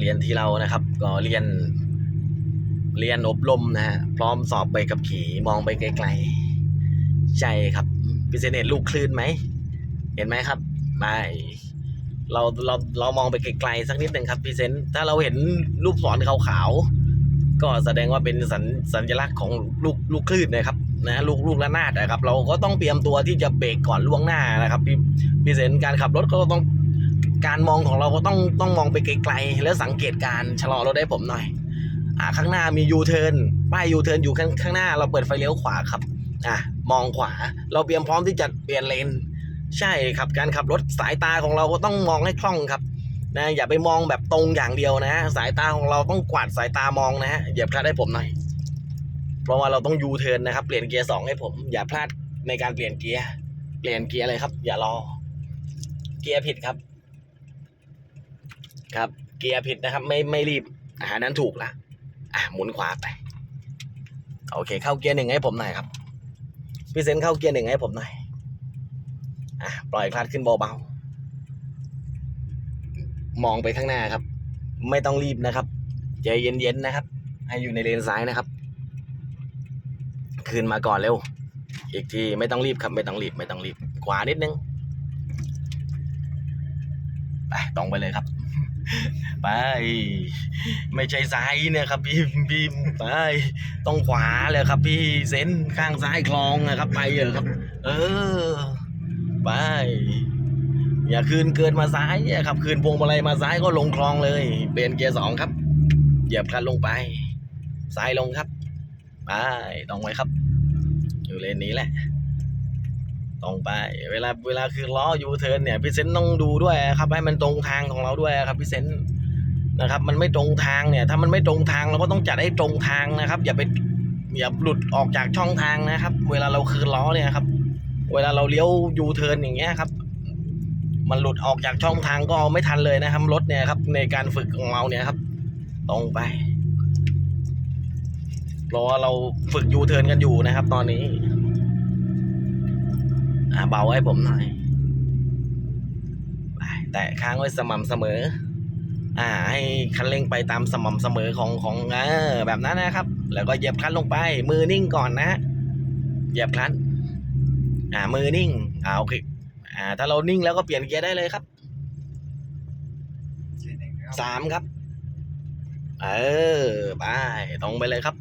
เรียนที่เรานะครับ ก็เรียน เรียนอบรมนะฮะพร้อมสอบใบขับขี่มองไปไกลๆใช่ครับพิเศษเห็นลูกคลื่นไหมเห็นไหมครับไม่เราเราเรามองไปไกลๆสักนิดหนึ่งครับพี่เซนต์ถ้าเราเห็นรูปศรขาวๆก็แสดงว่าเป็นสัญสัญลักษณ์ของลูกลูกคลื่นนะครับนะลูกลูกระนาดนะครับ เราก็ต้องเตรียมตัวที่จะเบรกก่อนล่วงหน้านะครับพี่พี่เซนต์การขับรถก็ต้อง การมองของเราก็ต้องต้องมองไปไกลๆแล้วสังเกตการชะลอรถให้ผมหน่อย อ่าข้างหน้ามียูเทิร์นป้ายยูเทิร์นอยู่ข้างข้างหน้าเราเปิดไฟเลี้ยวขวาครับอะมองขวาเราเตรียมพร้อมที่จะเปลี่ยนเลนใช่ครับการขับรถสายตาของเราก็ต้องมองให้คล่องครับนะอย่าไปมองแบบตรงอย่างเดียวนะ สายตาของเราต้องกวาดสายตามองนะฮะอย่าพลาดให้ผมหน่อยเพราะว่าเราต้องยูเทิร์นนะครับ เปลี่ยนเกียร์สองให้ผม อย่าพลาดในการเปลี่ยนเกียร์เปลี่ยนเกียร์เลยครับ อย่ารอ เกียร์ผิดครับ ครับ เกียร์ผิดนะครับ ไม่ไม่รีบอ่านั้นถูกละอะหมุนขวาไปโอเค เข้าเกียร์หนึ่งให้ผมหน่อยครับพี่เซนเข้าเกียร์หนึ่งให้ผมหน่อยอะปล่อยคลัดขึ้นเบาๆมองไปข้างหน้าครับ ไม่ต้องรีบนะครับใจเย็นๆนะครับ ให้อยู่ในเลนซ้ายนะครับคืนมาก่อนเร็ว อีกทีไม่ต้องรีบครับไม่ต้องรีบไม่ต้องรีบขวานิดนึงไปตรงไปเลยครับ ไป ไม่ใช่ซ้ายเนี่ยครับพี่พี่ไปต้องขวาเลยครับ พี่เซนข้างซ้ายคลองนะครับ ไปเถอะครับ เออ ไป อย่าคืนเกินมาซ้ายอย่าขับคืนพวงมาลัยมาซ้ายก็ลงคลองเลย เปลี่ยนเกียร์สองครับ เหยียบคันลงไป ซ้ายลงครับ ไปตรงไว้ครับ อยู่เลนนี้แหละ ตรงไป เวลาเวลาคือล้อยูเทิร์นเนี่ยพี่เซนต้องดูด้วยครับให้มันตรงทางของเราด้วยครับพี่เซนนะครับ มันไม่ตรงทางเนี่ย ถ้ามันไม่ตรงทางเราก็ต้องจัดให้ตรงทางนะครับ อย่าไปอย่าหลุดออกจากช่องทางนะครับ เวลาเราคืนล้อเนี่ยครับ เวลาเราเลี้ยวยูเทิร์นอย่างเงี้ยครับ มันหลุดออกจากช่องทางก็เอาไม่ทันเลยนะครับรถเนี่ยครับ ในการฝึกของเราเนี่ยครับ ตรงไปเพราะว่าเราฝึกยูเทิร์นกันอยู่นะครับ ตอนนี้ อ่าเบาให้ผมหน่อยไปแตะค้างไว้สม่ำเสมอ อ่า ให้คันเร่งไปตามสม่ำเสมอของของเออแบบนั้นนะครับ แล้วก็เหยียบคลันลงไปมือนิ่งก่อนนะเหยียบคลันอ่ามือนิ่งอ่าโอเคอ่า ถ้าเรานิ่งแล้วก็เปลี่ยนเกียร์ได้เลยครับสามครับ เออไปตรงไปเลยครับ